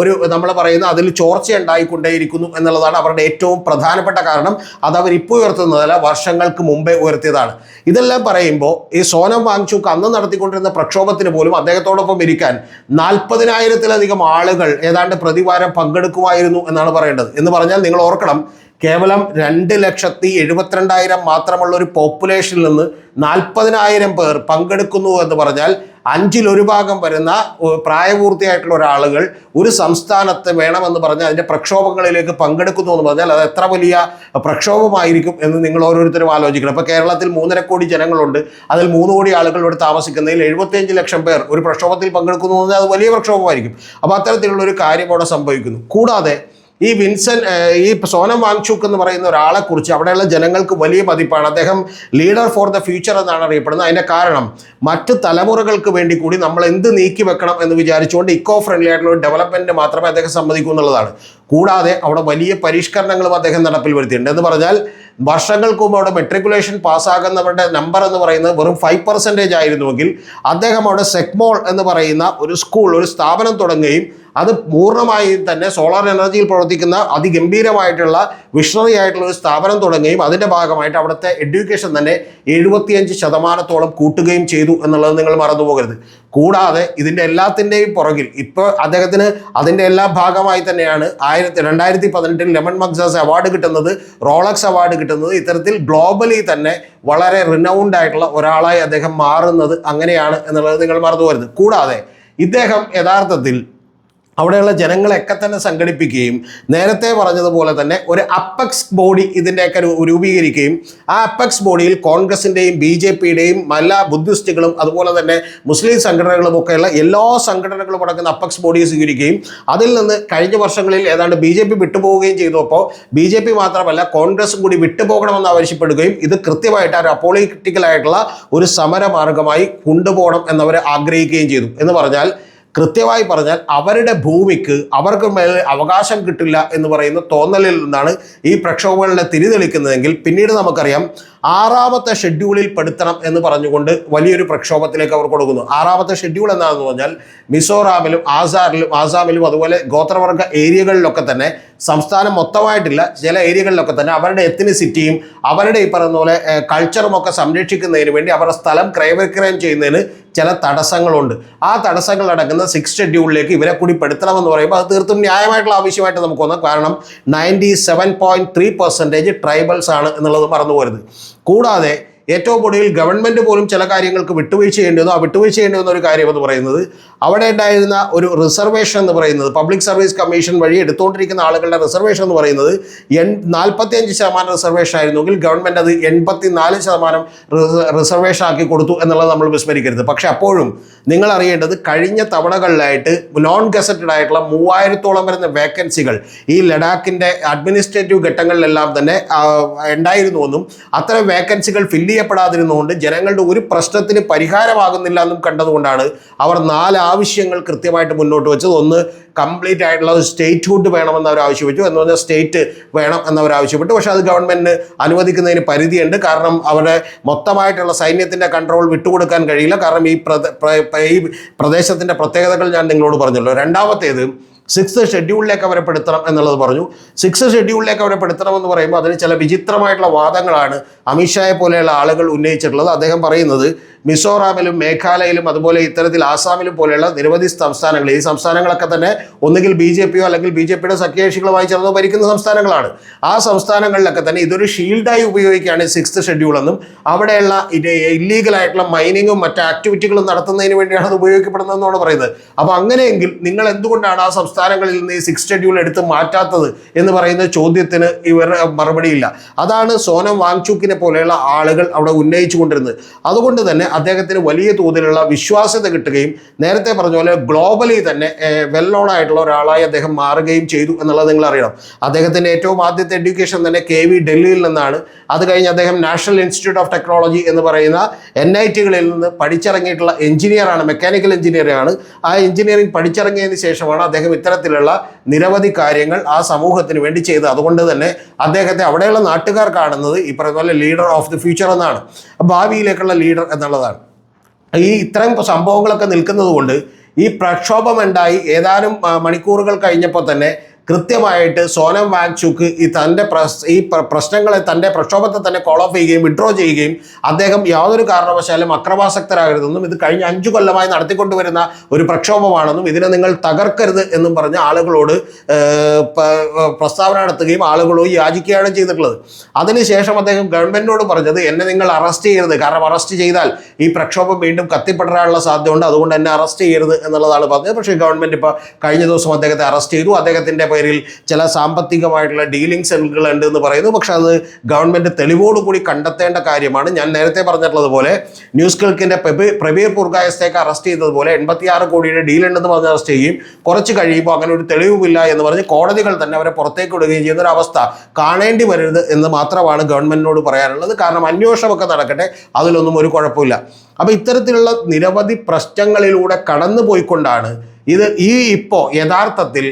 [SPEAKER 1] ഒരു നമ്മൾ പറയുന്ന അതിൽ ചോർച്ച ഉണ്ടായിക്കൊണ്ടേയിരിക്കുന്നു എന്നുള്ളതാണ് അവരുടെ ഏറ്റവും പ്രധാനപ്പെട്ട കാരണം. അത് അവർ ഇപ്പോൾ ഉയർത്തുന്നതല്ല വർഷങ്ങൾക്ക് മുമ്പേ ഉയർത്തിയതാണ്. ഇതെല്ലാം പറയുമ്പോൾ ഈ സോനം വാങ്ചുക്ക് അന്ന് നടത്തിക്കൊണ്ടിരുന്ന പ്രക്ഷോഭത്തിന് പോലും അദ്ദേഹത്തോടൊപ്പം ഇരിക്കാൻ നാൽപ്പതിനായിരത്തിലധികം ആളുകൾ ഏതാണ്ട് പ്രതിവാരം പങ്കെടുക്കുമായിരുന്നു എന്നാണ് പറയേണ്ടത്. എന്ന് പറഞ്ഞാൽ നിങ്ങൾ ഓർക്കണം കേവലം രണ്ട് ലക്ഷത്തി എഴുപത്തിരണ്ടായിരം മാത്രമുള്ള ഒരു പോപ്പുലേഷനിൽ നിന്ന് നാൽപ്പതിനായിരം പേർ പങ്കെടുക്കുന്നു എന്ന് പറഞ്ഞാൽ അഞ്ചിൽ ഒരു ഭാഗം വരുന്ന പ്രായപൂർത്തിയായിട്ടുള്ള ഒരാളുകൾ ഒരു സംസ്ഥാനത്ത് വേണമെന്ന് പറഞ്ഞാൽ അതിന്റെ പ്രക്ഷോഭങ്ങളിലേക്ക് പങ്കെടുക്കുന്നു എന്ന് പറഞ്ഞാൽ അത് എത്ര വലിയ പ്രക്ഷോഭമായിരിക്കും എന്ന് നിങ്ങൾ ഓരോരുത്തരും ആലോചിക്കണം. ഇപ്പോൾ കേരളത്തിൽ മൂന്നര കോടി ജനങ്ങളുണ്ട്. അതിൽ മൂന്ന് കോടി ആളുകൾ ഇവിടെ താമസിക്കുന്നതിൽ എഴുപത്തിയഞ്ച് ലക്ഷം പേർ ഒരു പ്രക്ഷോഭത്തിൽ പങ്കെടുക്കുന്നു എന്ന് പറഞ്ഞാൽ അത് വലിയ പ്രക്ഷോഭമായിരിക്കും. അപ്പോൾ അത്തരത്തിലുള്ള ഒരു കാര്യം അവിടെ സംഭവിക്കുന്നു. കൂടാതെ ഈ വിൻസൻ ഈ സോനം വാങ്ചുക്ക് എന്ന് പറയുന്ന ഒരാളെ കുറിച്ച് അവിടെയുള്ള ജനങ്ങൾക്ക് വലിയ പതിപ്പാണ്. അദ്ദേഹം ലീഡർ ഫോർ ദ ഫ്യൂച്ചർ എന്നാണ് അറിയപ്പെടുന്നത്. അതിന്റെ കാരണം മറ്റ് തലമുറകൾക്ക് വേണ്ടി കൂടി നമ്മൾ എന്ത് നീക്കി വെക്കണം എന്ന് വിചാരിച്ചുകൊണ്ട് ഇക്കോ ഫ്രണ്ട്ലി ആയിട്ടുള്ള ഒരു ഡെവലപ്മെന്റ് മാത്രമേ അദ്ദേഹം സമ്മതിക്കൂ എന്നുള്ളതാണ്. കൂടാതെ അവിടെ വലിയ പരിഷ്കരണങ്ങളും അദ്ദേഹം നടപ്പിൽ വരുത്തിയിട്ടുണ്ട്. എന്ന് പറഞ്ഞാൽ വർഷങ്ങൾക്ക് മുമ്പ് അവിടെ മെട്രിക്കുലേഷൻ പാസ്സാകുന്നവരുടെ നമ്പർ എന്ന് പറയുന്നത് വെറും ഫൈവ് പെർസെന്റേജ് ആയിരുന്നുവെങ്കിൽ അദ്ദേഹം അവിടെ സെക്മോൾ എന്ന് പറയുന്ന ഒരു സ്കൂൾ ഒരു സ്ഥാപനം തുടങ്ങുകയും അത് പൂർണമായി തന്നെ സോളാർ എനർജിയിൽ പ്രവർത്തിക്കുന്ന അതിഗംഭീരമായിട്ടുള്ള വിഷണറി ആയിട്ടുള്ള ഒരു സ്ഥാപനം തുടങ്ങുകയും അതിന്റെ ഭാഗമായിട്ട് അവിടുത്തെ എഡ്യൂക്കേഷൻ തന്നെ എഴുപത്തിയഞ്ച് ശതമാനത്തോളം കൂട്ടുകയും ചെയ്തു എന്നുള്ളത് നിങ്ങൾ മറന്നുപോകരുത്. കൂടാതെ ഇതിന്റെ എല്ലാത്തിന്റെയും പുറകിൽ ഇപ്പോൾ അദ്ദേഹത്തിന് അതിന്റെ എല്ലാ ഭാഗമായി തന്നെയാണ് ആയിരത്തി രണ്ടായിരത്തി പതിനെട്ടിൽ ലെമൺ മഗ്സാസ് അവാർഡ് കിട്ടുന്നത് റോളക്സ് അവാർഡ് കിട്ടുന്നത് ഇത്തരത്തിൽ ഗ്ലോബലി തന്നെ വളരെ റിനൗണ്ട് ആയിട്ടുള്ള ഒരാളായി അദ്ദേഹം മാറുന്നത് അങ്ങനെയാണ് എന്നുള്ളത് നിങ്ങൾ മറന്നുപോകരുത്. കൂടാതെ ഇദ്ദേഹം യഥാർത്ഥത്തിൽ അവിടെയുള്ള ജനങ്ങളെയൊക്കെ തന്നെ സംഘടിപ്പിക്കുകയും നേരത്തെ പറഞ്ഞതുപോലെ തന്നെ ഒരു അപ്പക്സ് ബോഡി ഇതിന്റെയൊക്കെ രൂപീകരിക്കുകയും ആ അപ്പക്സ് ബോഡിയിൽ കോൺഗ്രസിന്റെയും ബി ജെ പിയുടെയും എല്ലാ ബുദ്ധിസ്റ്റുകളും അതുപോലെ തന്നെ മുസ്ലിം സംഘടനകളും ഒക്കെയുള്ള എല്ലാ സംഘടനകളും അടങ്ങുന്ന അപ്പക്സ് ബോഡി സ്വീകരിക്കുകയും അതിൽ നിന്ന് കഴിഞ്ഞ വർഷങ്ങളിൽ ഏതാണ്ട് ബി ജെ പി വിട്ടുപോവുകയും ചെയ്തപ്പോൾ ബി ജെ പി മാത്രമല്ല കോൺഗ്രസും കൂടി വിട്ടുപോകണമെന്ന് ആവശ്യപ്പെടുകയും ഇത് കൃത്യമായിട്ട് ഒരു അപ്പോളിറ്റിക്കലായിട്ടുള്ള ഒരു സമരമാർഗമായി കൊണ്ടുപോകണം എന്നവർ ആഗ്രഹിക്കുകയും ചെയ്തു. എന്ന് പറഞ്ഞാൽ കൃത്യമായി പറഞ്ഞാൽ അവരുടെ ഭൂമിക്ക് അവർക്ക് മേൽ അവകാശം കിട്ടില്ല എന്ന് പറയുന്ന തോന്നലിൽ നിന്നാണ് ഈ പ്രക്ഷോഭങ്ങളുടെ തിരിതെളിക്കുന്നതെങ്കിൽ പിന്നീട് നമുക്കറിയാം ആറാമത്തെ ഷെഡ്യൂളിൽ പെടുത്തണം എന്ന് പറഞ്ഞുകൊണ്ട് വലിയൊരു പ്രക്ഷോഭത്തിലേക്ക് അവർ കൊടുക്കുന്നു. ആറാമത്തെ ഷെഡ്യൂൾ എന്താണെന്ന് പറഞ്ഞാൽ മിസോറാമിലും ആസാറിലും ആസാമിലും അതുപോലെ ഗോത്രവർഗ ഏരിയകളിലൊക്കെ തന്നെ സംസ്ഥാനം മൊത്തമായിട്ടില്ല. ചില ഏരിയകളിലൊക്കെ തന്നെ അവരുടെ എത്തിനിസിറ്റിയും അവരുടെ ഈ പറയുന്ന പോലെ കൾച്ചറും ഒക്കെ സംരക്ഷിക്കുന്നതിന് വേണ്ടി അവരുടെ സ്ഥലം ക്രയവിക്രയം ചെയ്യുന്നതിന് ചില തടസ്സങ്ങളുണ്ട്. ആ തടസ്സങ്ങൾ അടങ്ങുന്ന സിക്സ് ഷെഡ്യൂളിലേക്ക് ഇവരെ കൂടി പെടുത്തണമെന്ന് പറയുമ്പോൾ അത് തീർത്തും ന്യായമായിട്ടുള്ള ആവശ്യമായിട്ട് നമുക്ക് തോന്നാം കാരണം ninety seven point three percentage tribals ആണ് എന്നുള്ളത് മറന്നു പോരുത് കൂടാതെ ഏറ്റവും ഒടുവിൽ ഗവൺമെന്റ് പോലും ചില കാര്യങ്ങൾക്ക് വിട്ടുവീഴ്ച ചെയ്യേണ്ടി വന്നു ആ വിട്ടുവീഴ്ച ചെയ്യേണ്ടി വന്ന ഒരു കാര്യം എന്ന് പറയുന്നത് അവിടെ ഉണ്ടായിരുന്ന ഒരു റിസർവേഷൻ എന്ന് പറയുന്നത് പബ്ലിക് സർവീസ് കമ്മീഷൻ വഴി എടുത്തുകൊണ്ടിരിക്കുന്ന ആളുകളുടെ റിസർവേഷൻ എന്ന് പറയുന്നത് എൺ നാൽപ്പത്തിയഞ്ച് ശതമാനം റിസർവേഷൻ ആയിരുന്നെങ്കിൽ ഗവൺമെന്റ് അത് എൺപത്തി നാല് ശതമാനം റിസർവേഷൻ ആക്കി കൊടുത്തു എന്നുള്ളത് നമ്മൾ വിസ്മരിക്കരുത്. പക്ഷേ അപ്പോഴും നിങ്ങൾ അറിയേണ്ടത് കഴിഞ്ഞ തവണകളിലായിട്ട് നോൺ ഗസറ്റഡ് ആയിട്ടുള്ള മൂവായിരത്തോളം വരുന്ന വേക്കൻസികൾ ഈ ലഡാക്കിന്റെ അഡ്മിനിസ്ട്രേറ്റീവ് ഘട്ടങ്ങളിലെല്ലാം തന്നെ ഉണ്ടായിരുന്നുവെന്നും അത്തരം വേക്കൻസികൾ ഫില്ല് ചെയ്യപ്പെടാതിരുന്നുകൊണ്ട് ജനങ്ങളുടെ ഒരു പ്രശ്നത്തിന് പരിഹാരമാകുന്നില്ല എന്നും കണ്ടതുകൊണ്ടാണ് അവർ നാല് ആവശ്യങ്ങൾ കൃത്യമായിട്ട് മുന്നോട്ട് വെച്ചത്. ഒന്ന് കംപ്ലീറ്റ് ആയിട്ടുള്ള സ്റ്റേറ്റ്ഹുഡ് വേണമെന്ന് അവർ ആവശ്യപ്പെട്ടു. എന്ന് പറഞ്ഞാൽ സ്റ്റേറ്റ് വേണം എന്നവർ ആവശ്യപ്പെട്ടു. പക്ഷേ അത് ഗവൺമെന്റിന് അനുവദിക്കുന്നതിന് പരിധിയുണ്ട്. കാരണം അവരുടെ മൊത്തമായിട്ടുള്ള സൈന്യത്തിന്റെ കൺട്രോൾ വിട്ടുകൊടുക്കാൻ കഴിയില്ല. കാരണം ഈ പ്രദേശത്തിന്റെ പ്രത്യേകതകൾ ഞാൻ നിങ്ങളോട് പറഞ്ഞല്ലോ. രണ്ടാമത്തേത് സിക്സ് ഷെഡ്യൂളിലേക്ക് അവരെ പെടുത്തണം എന്നുള്ളത് പറഞ്ഞു. സിക്സ് ഷെഡ്യൂളിലേക്ക് അവരെ പെടുത്തണം എന്ന് പറയുമ്പോൾ അതിന് ചില വിചിത്രമായിട്ടുള്ള വാദങ്ങളാണ് അമിത്ഷായെ പോലെയുള്ള ആളുകൾ ഉന്നയിച്ചിട്ടുള്ളത്. അദ്ദേഹം പറയുന്നത് മിസോറാമിലും മേഘാലയയിലും അതുപോലെ ഇത്തരത്തിൽ ആസാമിലും പോലെയുള്ള നിരവധി സംസ്ഥാനങ്ങൾ. ഈ സംസ്ഥാനങ്ങളൊക്കെ തന്നെ ഒന്നുകിൽ ബി ജെ പിയോ അല്ലെങ്കിൽ ബി ജെ പിയുടെ സഖ്യകക്ഷികളുമായി ചേർന്ന് ഭരിക്കുന്ന സംസ്ഥാനങ്ങളാണ്. ആ സംസ്ഥാനങ്ങളിലൊക്കെ തന്നെ ഇതൊരു ഷീൽഡായി ഉപയോഗിക്കുകയാണ് സിക്സ്ത് ഷെഡ്യൂൾ എന്നും. അവിടെയുള്ള ഇല്ലീഗൽ ആയിട്ടുള്ള മൈനിങ്ങും മറ്റ് ആക്ടിവിറ്റികളും നടത്തുന്നതിന് വേണ്ടിയാണ് അത് ഉപയോഗിക്കപ്പെടുന്നതെന്നാണ് പറയുന്നത്. അപ്പോൾ അങ്ങനെയെങ്കിൽ നിങ്ങൾ എന്തുകൊണ്ടാണ് ആ സംസ്ഥാനങ്ങളിൽ നിന്ന് ഈ സിക്സ് ഷെഡ്യൂൾ എടുത്ത് മാറ്റാത്തത് എന്ന് പറയുന്ന ചോദ്യത്തിന് ഇവർ മറുപടിയില്ല. അതാണ് സോനം വാങ്ചൂക്കിനെ പോലെയുള്ള ആളുകൾ അവിടെ ഉന്നയിച്ചു കൊണ്ടിരുന്നത് അതുകൊണ്ട് തന്നെ അദ്ദേഹത്തിന് വലിയ തോതിലുള്ള വിശ്വാസ്യത കിട്ടുകയും നേരത്തെ പറഞ്ഞ പോലെ ഗ്ലോബലി തന്നെ വെൽ നോൺ ആയിട്ടുള്ള ഒരാളായി അദ്ദേഹം മാറുകയും ചെയ്തു എന്നുള്ളത് നിങ്ങൾ അറിയണം. അദ്ദേഹത്തിന്റെ ഏറ്റവും ആദ്യത്തെ എഡ്യൂക്കേഷൻ തന്നെ കെ വി ഡൽഹിയിൽ നിന്നാണ്. അത് കഴിഞ്ഞ് അദ്ദേഹം നാഷണൽ ഇൻസ്റ്റിറ്റ്യൂട്ട് ഓഫ് ടെക്നോളജി എന്ന് പറയുന്ന എൻ ഐ ടികളിൽ നിന്ന് പഠിച്ചിറങ്ങിയിട്ടുള്ള എഞ്ചിനീയറാണ് മെക്കാനിക്കൽ എഞ്ചിനീയറാണ് ആ എഞ്ചിനീയറിംഗ് പഠിച്ചിറങ്ങിയതിന് ശേഷമാണ് അദ്ദേഹം ഇത്തരത്തിലുള്ള നിരവധി കാര്യങ്ങൾ ആ സമൂഹത്തിന് വേണ്ടി ചെയ്തത്. അതുകൊണ്ട് തന്നെ അദ്ദേഹത്തെ അവിടെയുള്ള നാട്ടുകാർ കാണുന്നത് ഈ പറയുന്ന പോലെ ലീഡർ ഓഫ് ദി ഫ്യൂച്ചർ എന്നാണ്. ഭാവിയിലേക്കുള്ള ലീഡർ എന്നുള്ളതാണ്. ഈ ഇത്തരം സംഭവങ്ങളൊക്കെ നിൽക്കുന്നത് കൊണ്ട് ഈ പ്രക്ഷോഭമുണ്ടായി ഏതാനും മണിക്കൂറുകൾ കഴിഞ്ഞപ്പോൾ തന്നെ കൃത്യമായിട്ട് സോനം വാങ്ചുക്ക് ഈ തന്റെ ഈ പ്ര- പ്രശ്നങ്ങളെ തന്റെ പ്രക്ഷോഭത്തെ തന്നെ കോൾ ഓഫ് ചെയ്യുകയും വിഡ്രോ ചെയ്യുകയും അദ്ദേഹം യാതൊരു കാരണവശാലും അക്രമാസക്തരാകരുതെന്നും ഇത് കഴിഞ്ഞ അഞ്ചു കൊല്ലമായി നടത്തിക്കൊണ്ടുവരുന്ന ഒരു പ്രക്ഷോഭമാണെന്നും ഇതിനെ നിങ്ങൾ തകർക്കരുത് എന്നും പറഞ്ഞ് ആളുകളോട് പ്രസ്താവന നടത്തുകയും ആളുകളോ യാചിക്കുകയാണ് ചെയ്തിട്ടുള്ളത്. അതിനുശേഷം അദ്ദേഹം ഗവൺമെന്റിനോട് പറഞ്ഞത് എന്നെ നിങ്ങൾ അറസ്റ്റ് ചെയ്യരുത്. കാരണം അറസ്റ്റ് ചെയ്താൽ ഈ പ്രക്ഷോഭം വീണ്ടും കത്തിപ്പെടാനുള്ള സാധ്യതയുണ്ട്. അതുകൊണ്ട് എന്നെ അറസ്റ്റ് ചെയ്യരുത് എന്നുള്ളതാണ് പറഞ്ഞത്. പക്ഷേ ഗവൺമെന്റ് ഇപ്പോൾ കഴിഞ്ഞ ദിവസം അദ്ദേഹത്തെ അറസ്റ്റ് ചെയ്തു. അദ്ദേഹത്തിന്റെ പേരിൽ ചില സാമ്പത്തികമായിട്ടുള്ള ഡീലിങ്സ് ഉണ്ട് എന്ന് പറയുന്നു. പക്ഷെ അത് ഗവൺമെന്റ് തെളിവോടുകൂടി കണ്ടെത്തേണ്ട കാര്യമാണ്. ഞാൻ നേരത്തെ പറഞ്ഞിട്ടുള്ളതുപോലെ ന്യൂസ് കിൾക്കിന്റെ പ്രബീ- പ്രബീർ പുർഗായസ്തേക്ക് അറസ്റ്റ് ചെയ്തതുപോലെ എൺപത്തിയാറ് കോടിയുടെ ഡീൽ ഉണ്ടെന്ന് പറഞ്ഞ് അറസ്റ്റ് ചെയ്യുകയും കുറച്ച് കഴിയുമ്പോൾ അങ്ങനെ ഒരു തെളിവുമില്ല എന്ന് പറഞ്ഞ് കോടതികൾ തന്നെ അവരെ പുറത്തേക്ക് വിടുകയും ചെയ്യുന്ന ഒരു അവസ്ഥ കാണേണ്ടി വരരുത് എന്ന് മാത്രമാണ് ഗവൺമെന്റിനോട് പറയാനുള്ളത്. കാരണം അന്വേഷണമൊക്കെ നടക്കട്ടെ അതിലൊന്നും ഒരു കുഴപ്പമില്ല. അപ്പോൾ ഇത്തരത്തിലുള്ള നിരവധി പ്രശ്നങ്ങളിലൂടെ കടന്നു പോയിക്കൊണ്ടാണ് ഇത് ഈ ഇപ്പോൾ യഥാർത്ഥത്തിൽ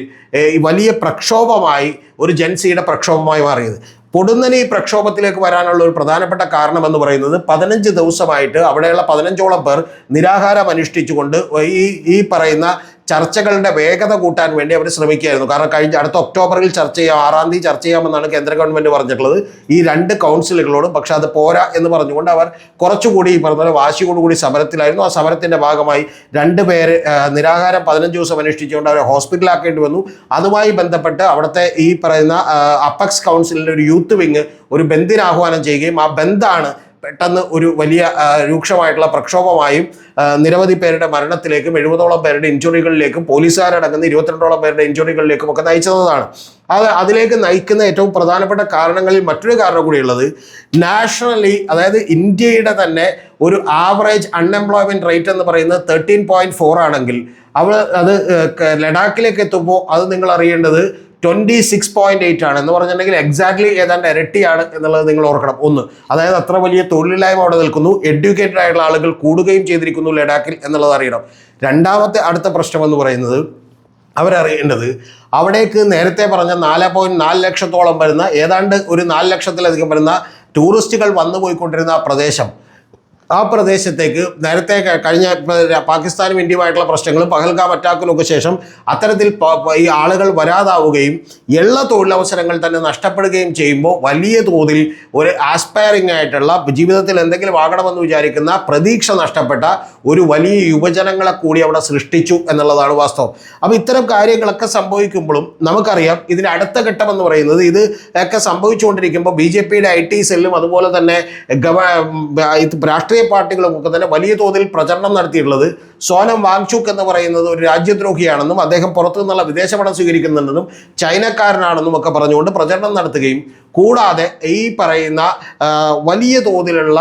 [SPEAKER 1] വലിയ പ്രക്ഷോഭമായി ഒരു ജൻസിയുടെ പ്രക്ഷോഭമായി മാറിയത്. പൊടുന്നനെ ഈ പ്രക്ഷോഭത്തിലേക്ക് വരാനുള്ള ഒരു പ്രധാനപ്പെട്ട കാരണം എന്ന് പറയുന്നത് പതിനഞ്ച് ദിവസമായിട്ട് അവിടെയുള്ള പതിനഞ്ചോളം പേർ നിരാഹാരം അനുഷ്ഠിച്ചുകൊണ്ട് ഈ ഈ പറയുന്ന ചർച്ചകളുടെ വേഗത കൂട്ടാൻ വേണ്ടി അവർ ശ്രമിക്കുകയായിരുന്നു. കാരണം കഴിഞ്ഞ അടുത്ത ഒക്ടോബറിൽ ചർച്ച ചെയ്യാം ആറാം തീയതി ചർച്ച ചെയ്യാമെന്നാണ് കേന്ദ്ര ഗവൺമെന്റ് പറഞ്ഞിട്ടുള്ളത്. ഈ രണ്ട് കൗൺസിലുകളോടും പക്ഷെ അത് പോരാ എന്ന് പറഞ്ഞുകൊണ്ട് അവർ കുറച്ചുകൂടി ഈ പറഞ്ഞ വാശിയോടുകൂടി സമരത്തിലായിരുന്നു. ആ സമരത്തിന്റെ ഭാഗമായി രണ്ട് പേര് നിരാഹാരം പതിനഞ്ച് ദിവസം അനുഷ്ഠിച്ചുകൊണ്ട് അവരെ ഹോസ്പിറ്റലാക്കേണ്ടി വന്നു. അതുമായി ബന്ധപ്പെട്ട് അവിടുത്തെ ഈ പറയുന്ന അപ്പക്സ് കൗൺസിലിന്റെ ഒരു യൂത്ത് വിങ് ഒരു ബന്ദിന് ആഹ്വാനം ചെയ്യുകയും ആ ബന്ദാണ് പെട്ടെന്ന് ഒരു വലിയ രൂക്ഷമായിട്ടുള്ള പ്രക്ഷോഭമായും നിരവധി പേരുടെ മരണത്തിലേക്കും എഴുപതോളം പേരുടെ ഇഞ്ചുറികളിലേക്കും പോലീസുകാരടങ്ങുന്ന ഇരുപത്തിരണ്ടോളം പേരുടെ ഇഞ്ചുറികളിലേക്കും ഒക്കെ നയിച്ചതാണ്. അത് അതിലേക്ക് നയിക്കുന്ന ഏറ്റവും പ്രധാനപ്പെട്ട കാരണങ്ങളിൽ മറ്റൊരു കാരണം കൂടിയുള്ളത് നാഷണലി അതായത് ഇന്ത്യയുടെ തന്നെ ഒരു ആവറേജ് അൺഎംപ്ലോയ്മെന്റ് റേറ്റ് എന്ന് പറയുന്നത് തേർട്ടീൻ പോയിന്റ് ഫോർ ആണെങ്കിൽ അവൾ അത് ലഡാക്കിലേക്ക് എത്തുമ്പോൾ അത് നിങ്ങൾ അറിയേണ്ടത് ട്വന്റി സിക്സ് പോയിന്റ് എയ്റ്റ് ആണ്. എന്ന് പറഞ്ഞിട്ടുണ്ടെങ്കിൽ എക്സാക്ട്ലി ഏതാണ്ട് ഇരട്ടിയാണ് എന്നുള്ളത് നിങ്ങൾ ഓർക്കണം. ഒന്ന് അതായത് അത്ര വലിയ തൊഴിലില്ലായ്മ അവിടെ നിൽക്കുന്നു. എഡ്യൂക്കേറ്റഡ് ആയിട്ടുള്ള ആളുകൾ കൂടുകയും ചെയ്തിരിക്കുന്നു ലഡാക്കിൽ എന്നുള്ളത് അറിയണം. രണ്ടാമത്തെ അടുത്ത പ്രശ്നം എന്ന് പറയുന്നത് അവരറിയേണ്ടത് അവിടേക്ക് നേരത്തെ പറഞ്ഞ നാല് പോയിന്റ് നാല് ലക്ഷത്തോളം വരുന്ന ഏതാണ്ട് ഒരു നാല് ലക്ഷത്തിലധികം വരുന്ന ടൂറിസ്റ്റുകൾ വന്നു പോയിക്കൊണ്ടിരുന്ന പ്രദേശം. ആ പ്രദേശത്തേക്ക് നേരത്തെ കഴിഞ്ഞ പാകിസ്ഥാനും ഇന്ത്യയുമായിട്ടുള്ള പ്രശ്നങ്ങളും പഹൽഗാം അറ്റാക്കിനൊക്കെ ശേഷം അത്തരത്തിൽ ഈ ആളുകൾ വരാതാവുകയും ഉള്ള തൊഴിലവസരങ്ങൾ തന്നെ നഷ്ടപ്പെടുകയും ചെയ്യുമ്പോൾ വലിയ തോതിൽ ഒരു ആസ്പയറിംഗ് ആയിട്ടുള്ള ജീവിതത്തിൽ എന്തെങ്കിലും ആകണമെന്ന് വിചാരിക്കുന്ന പ്രതീക്ഷ നഷ്ടപ്പെട്ട ഒരു വലിയ യുവജനങ്ങളെ കൂടി അവിടെ സൃഷ്ടിച്ചു എന്നുള്ളതാണ് വാസ്തവം. അപ്പോൾ ഇത്തരം കാര്യങ്ങളൊക്കെ സംഭവിക്കുമ്പോഴും നമുക്കറിയാം ഇതിന് അടുത്ത ഘട്ടം എന്ന് പറയുന്നത് ഇത് ഒക്കെ സംഭവിച്ചുകൊണ്ടിരിക്കുമ്പോൾ ബി ജെ പിയുടെ ഐ ടി സെല്ലും അതുപോലെ തന്നെ ഗവ രാഷ്ട്രീയ പാർട്ടികളും ഒക്കെ തന്നെ വലിയ തോതിൽ പ്രചരണം നടത്തിയിട്ടുള്ളത് സോനം വാങ്ചുക് എന്ന് പറയുന്നത് ഒരു രാജ്യദ്രോഹിയാണെന്നും അദ്ദേഹം പുറത്തു നിന്നുള്ള വിദേശ പണം സ്വീകരിക്കുന്നുണ്ടെന്നും ചൈനക്കാരനാണെന്നും ഒക്കെ പറഞ്ഞുകൊണ്ട് പ്രചരണം നടത്തുകയും കൂടാതെ ഈ പറയുന്ന വലിയ തോതിലുള്ള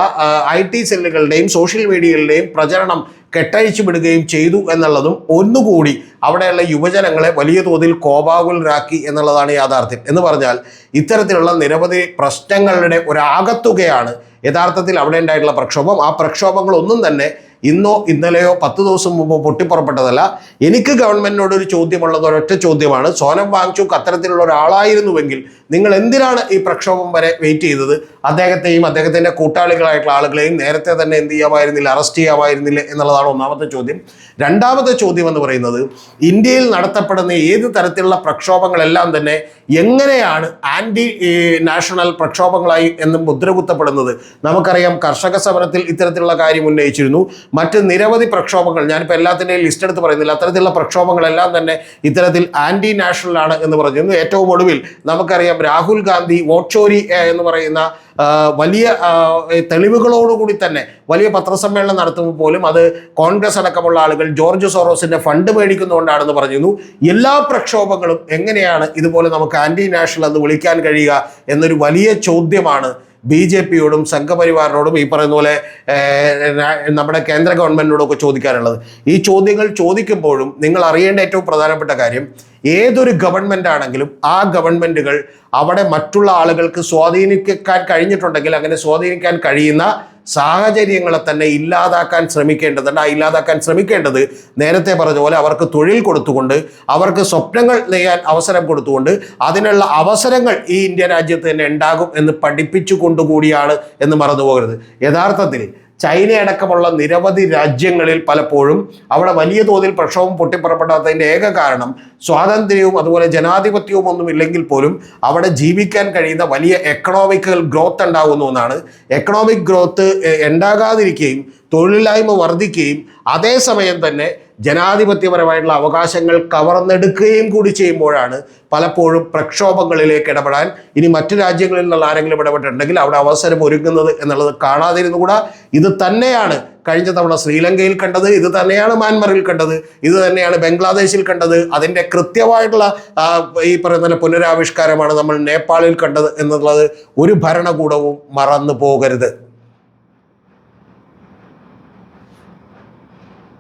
[SPEAKER 1] ഐ ടി സെല്ലുകളുടെയും സോഷ്യൽ മീഡിയകളുടെയും പ്രചരണം കെട്ടഴിച്ചു വിടുകയും ചെയ്തു എന്നുള്ളതും ഒന്നുകൂടി അവിടെയുള്ള യുവജനങ്ങളെ വലിയ തോതിൽ കോപാകുലരാക്കി എന്നുള്ളതാണ് യാഥാർത്ഥ്യം. എന്ന് പറഞ്ഞാൽ ഇത്തരത്തിലുള്ള നിരവധി പ്രശ്നങ്ങളുടെ ഒരാകത്തുകയാണ് യഥാർത്ഥത്തിൽ അവിടെ ഉണ്ടായിട്ടുള്ള പ്രക്ഷോഭം. ആ പ്രക്ഷോഭങ്ങളൊന്നും തന്നെ ഇന്നോ ഇന്നലെയോ പത്ത് ദിവസം മുമ്പോ പൊട്ടിപ്പുറപ്പെട്ടതല്ല. എനിക്ക് ഗവൺമെന്റിനോട് ഒരു ചോദ്യമുള്ളത് ഒരൊറ്റ ചോദ്യമാണ്. സോനം വാങ്ചുക്ക് അത്തരത്തിലുള്ള ഒരാളായിരുന്നുവെങ്കിൽ നിങ്ങൾ എന്തിനാണ് ഈ പ്രക്ഷോഭം വരെ വെയിറ്റ് ചെയ്തത്? അദ്ദേഹത്തെയും അദ്ദേഹത്തിന്റെ കൂട്ടാളികളായിട്ടുള്ള ആളുകളെയും നേരത്തെ തന്നെ എന്ത് ചെയ്യാമായിരുന്നില്ല അറസ്റ്റ് ചെയ്യാമായിരുന്നില്ല എന്നുള്ളതാണ് ഒന്നാമത്തെ ചോദ്യം. രണ്ടാമത്തെ ചോദ്യം എന്ന് പറയുന്നത് ഇന്ത്യയിൽ നടത്തപ്പെടുന്ന ഏത് തരത്തിലുള്ള പ്രക്ഷോഭങ്ങളെല്ലാം തന്നെ എങ്ങനെയാണ് ആന്റി നാഷണൽ പ്രക്ഷോഭങ്ങളായി എന്ന് മുദ്രകുത്തപ്പെടുന്നത്? നമുക്കറിയാം കർഷക സമരത്തിൽ ഇത്തരത്തിലുള്ള കാര്യം ഉന്നയിച്ചിരുന്നു. മറ്റ് നിരവധി പ്രക്ഷോഭങ്ങൾ ഞാനിപ്പോൾ എല്ലാത്തിന്റെയും ലിസ്റ്റ് എടുത്ത് പറയുന്നില്ല. അത്തരത്തിലുള്ള പ്രക്ഷോഭങ്ങളെല്ലാം തന്നെ ഇത്തരത്തിൽ ആന്റി നാഷണൽ ആണ് എന്ന് പറഞ്ഞിരുന്നു. ഏറ്റവും ഒടുവിൽ നമുക്കറിയാം രാഹുൽ ഗാന്ധി വോട്ട് ചോരി എന്ന് പറയുന്ന വലിയ തെളിവുകളോടുകൂടി തന്നെ വലിയ പത്രസമ്മേളനം നടത്തുമ്പോൾ പോലും അത് കോൺഗ്രസ് അടക്കമുള്ള ആളുകൾ ജോർജ് സോറോസിന്റെ ഫണ്ട് മേടിക്കുന്നതുകൊണ്ടാണെന്ന് പറഞ്ഞിരുന്നു. എല്ലാ പ്രക്ഷോഭങ്ങളും എങ്ങനെയാണ് ഇതുപോലെ നമുക്ക് ആന്റി നാഷണൽ എന്ന് വിളിക്കാൻ കഴിയുക എന്നൊരു വലിയ ചോദ്യമാണ് ബി ജെ പിയോടും സംഘപരിവാറിനോടും ഈ പറയുന്ന പോലെ നമ്മുടെ കേന്ദ്ര ഗവൺമെന്റിനോടും ഒക്കെ ചോദിക്കാനുള്ളത്. ഈ ചോദ്യങ്ങൾ ചോദിക്കുമ്പോഴും നിങ്ങൾ അറിയേണ്ട ഏറ്റവും പ്രധാനപ്പെട്ട കാര്യം ഏതൊരു ഗവൺമെന്റ് ആണെങ്കിലും ആ ഗവൺമെന്റുകൾ അവിടെ മറ്റുള്ള ആളുകൾക്ക് സ്വാധീനിക്കാൻ കഴിഞ്ഞിട്ടുണ്ടെങ്കിൽ അങ്ങനെ സ്വാധീനിക്കാൻ കഴിയുന്ന സാഹചര്യങ്ങളെ തന്നെ ഇല്ലാതാക്കാൻ ശ്രമിക്കേണ്ടതുണ്ട്. ആ ഇല്ലാതാക്കാൻ ശ്രമിക്കേണ്ടത് നേരത്തെ പറഞ്ഞ പോലെ അവർക്ക് തൊഴിൽ കൊടുത്തുകൊണ്ട് അവർക്ക് സ്വപ്നങ്ങൾ നെയ്യാൻ അവസരം കൊടുത്തുകൊണ്ട് അതിനുള്ള അവസരങ്ങൾ ഈ ഇന്ത്യ രാജ്യത്ത് തന്നെ ഉണ്ടാകും എന്ന് പഠിപ്പിച്ചു കൊണ്ടുകൂടിയാണ് എന്ന് മറന്നു പോകരുത് യഥാർത്ഥത്തിൽ ചൈന അടക്കമുള്ള നിരവധി രാജ്യങ്ങളിൽ പലപ്പോഴും അവിടെ വലിയ തോതിൽ പ്രക്ഷോഭം പൊട്ടിപ്പുറപ്പെടാത്തതിന്റെ ഏക കാരണം സ്വാതന്ത്ര്യവും അതുപോലെ ജനാധിപത്യവും ഒന്നും ഇല്ലെങ്കിൽ പോലും അവിടെ ജീവിക്കാൻ കഴിയുന്ന വലിയ എക്കണോമിക്കൽ ഗ്രോത്ത് ഉണ്ടാകുന്നു എന്നാണ്. എക്കണോമിക് ഗ്രോത്ത് ഉണ്ടാകാതിരിക്കുകയും തൊഴിലില്ലായ്മ വർദ്ധിക്കുകയും അതേസമയം തന്നെ ജനാധിപത്യപരമായിട്ടുള്ള അവകാശങ്ങൾ കവർന്നെടുക്കുകയും കൂടി ചെയ്യുമ്പോഴാണ് പലപ്പോഴും പ്രക്ഷോഭങ്ങളിലേക്ക് ഇടപെടാൻ ഇനി മറ്റു രാജ്യങ്ങളിൽ നിന്നുള്ള ആരെങ്കിലും ഇടപെട്ടിട്ടുണ്ടെങ്കിൽ അവിടെ അവസരം ഒരുങ്ങുന്നത് എന്നുള്ളത് കാണാതിരുന്നുകൂടാ ഇത് തന്നെയാണ് കഴിഞ്ഞ തവണ ശ്രീലങ്കയിൽ കണ്ടത് ഇത് തന്നെയാണ് മ്യാൻമറിൽ കണ്ടത് ഇത് തന്നെയാണ് ബംഗ്ലാദേശിൽ കണ്ടത്. അതിന്റെ കൃത്യമായിട്ടുള്ള ഈ പറയുന്ന പുനരാവിഷ്കാരമാണ് നമ്മൾ നേപ്പാളിൽ കണ്ടത് എന്നുള്ളത് ഒരു ഭരണകൂടവും മറന്നു പോകരുത്.